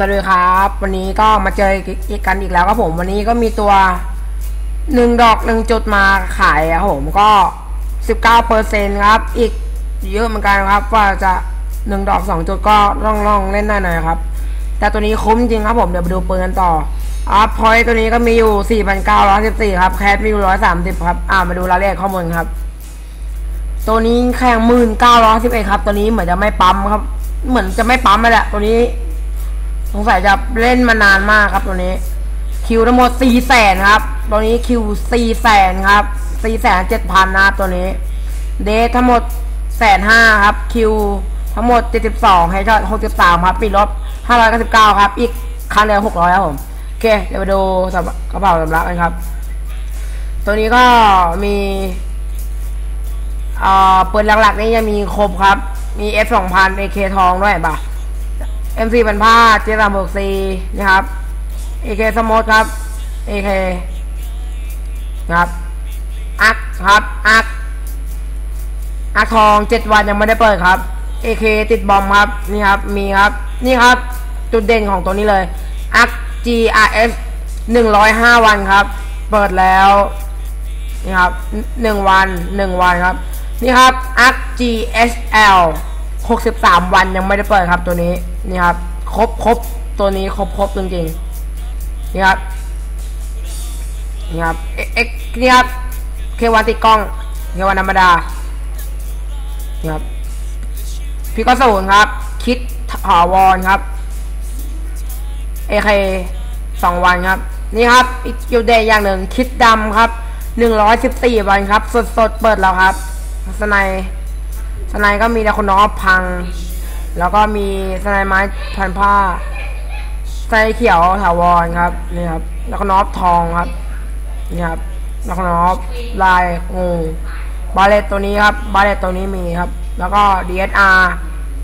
สวัสดีครับ วันนี้ก็มาเจอกันอีกแล้วครับผม วันนี้ก็มีตัวหนึ่งดอกหนึ่งจุดมาขายครับผมก็สิบเก้าเปอร์เซ็นครับ อีกเยอะเหมือนกันครับ ว่าจะหนึ่งดอกสองจุดก็ล่องล่องเล่นได้หน่อยครับ แต่ตัวนี้คุ้มจริงครับผมเดี๋ยวไปดูปืนกันต่ออัพพอยตัวนี้ก็มีอยู่สี่พันเก้าร้อยสิบสี่ครับแคทมีอยู่ร้อยสามสิบครับอ่ามาดูรายละเอียดข้อมูลครับ ตัวนี้แข่งหมื่นเก้าร้อยสิบเอ็ดครับ ตัวนี้เหมือนจะไม่ปั๊มครับ เหมือนจะไม่ปั๊มไปแหละตัวนี้ สงสัยจะเล่นมานานมากครับตัวนี้ คิวทั้งหมดสี่แสนครับตัวนี้คิวสี่แสนครับสี่แสนเจ็ดพันนะครับตัวนี้ เดททั้งหมดแสนห้าครับ คิวทั้งหมดเจ็ดสิบสองให้ช็อตหกสิบสามครับปีลบห้าร้อยเก้าสิบเก้าครับ อีกครั้งเดียวหกร้อยครับผมโอเค เดี๋ยวไปดูกระเป๋าสำรับกันครับ ตัวนี้ก็มีเอ่อปืนหลักๆนี่ยังมีครบครับ มี F 2 0 0 0 AK ทองด้วยป่ะ M4 พันผ้าเจสามบวกซีนะครับ AK สมอตครับ AK นะครับอักครับอักอักทองเจ็ดวันยังไม่ได้เปิดครับ AK ติดบอมครับนี่ครับมีครับนี่ครับจุดเด่นของตัวนี้เลยอัก GRS หนึ่งร้อยห้าวันครับ เปิดแล้วนี่ครับหนึ่งวันหนึ่งวันครับ นี่ครับ ARC GSL หกสิบสามวันยังไม่ได้เปิดครับตัวนี้นี่ครับครบครบตัวนี้ครบครบจริงๆนี่ครับนี่ครับเอ็กนี่ครับเควันติดกล้องเควันธรรมดานี่ครับพี่ก็ศูนย์ครับ คิดถาวรครับเอเคสองวันครับ นี่ครับอีกยูเดย์อย่างหนึ่งคิดดำครับหนึ่งร้อยสิบสี่วันครับ สดสดเปิดแล้วครับสไนด์ สไนด์ก็มีแต่คนน้องพัง แล้วก็มีสไนด์ไม้พันผ้าสไนเขียวถาวรครับนี่ครับแล้วก็นอฟทองครับนี่ครับแล้วก็นอฟลายงูบาเลตตัวนี้ครับบาเลตตัวนี้มีครับ แล้วก็ DSR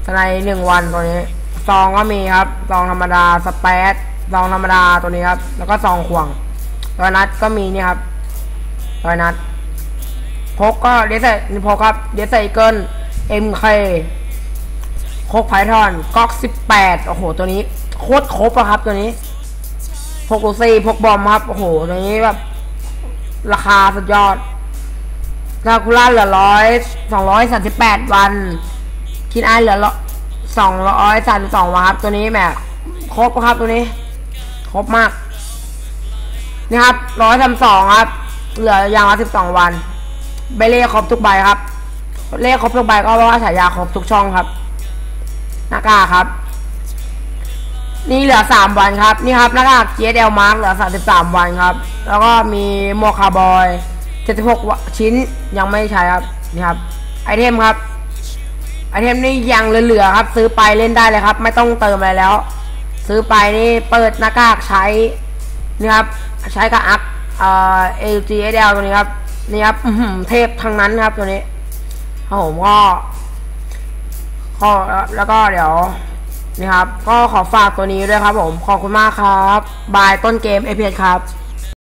สไนด์หนึ่งวันตัวนี้ซองก็มีครับซองธรรมดาสเปซซองธรรมดาตัวนี้ครับ แล้วก็ซองขวางตัวนัดก็มีนี่ครับตัวนัดพกก็เดซนี่พกครับเดซไซเกิล MK พกไพทอนก๊อกสิบแปดโอ้โห ตัวนี้ โคตรครบอะครับตัวนี้ พกลูซี่พกบอมครับ โอ้โห ตัวนี้แบบ ราคาสุดยอดลาคูล่าเหลือร้อยสองร้อยสามสิบแปดวัน คิดไอเหลือสองร้อยสามสิบสองวันครับ ตัวนี้แหมครบครับตัวนี้ ครบมาก นี่ครับร้อยสามสองครับ เหลืออย่างละสิบสองวันใบเลขครบทุกใบครับ เลขครบทุกใบก็เพราะว่าฉายาครบทุกช่องครับหน้ากากครับ นี่เหลือสามวันครับ นี่ครับหน้ากาก GSL Mark เหลือสามสิบสามวันครับ แล้วก็มีหมวกคาร์บอยเจ็ดสิบหกชิ้นยังไม่ใช้ครับนี่ครับไอเทมครับไอเทมนี่ยังเหลือๆครับ ซื้อไปเล่นได้เลยครับ ไม่ต้องเติมอะไรแล้ว ซื้อไปนี่เปิดหน้ากากใช้นี่ครับใช้กับอัพเอ่อ LG SL ตัวนี้ครับนี่ครับเทพทั้งนั้นครับตัวนี้ ครับผมก็ขอแล้วก็เดี๋ยวนี่ครับ ก็ขอฝากตัวนี้ด้วยครับผม ขอบคุณมากครับ บายต้นเกม a p ครับ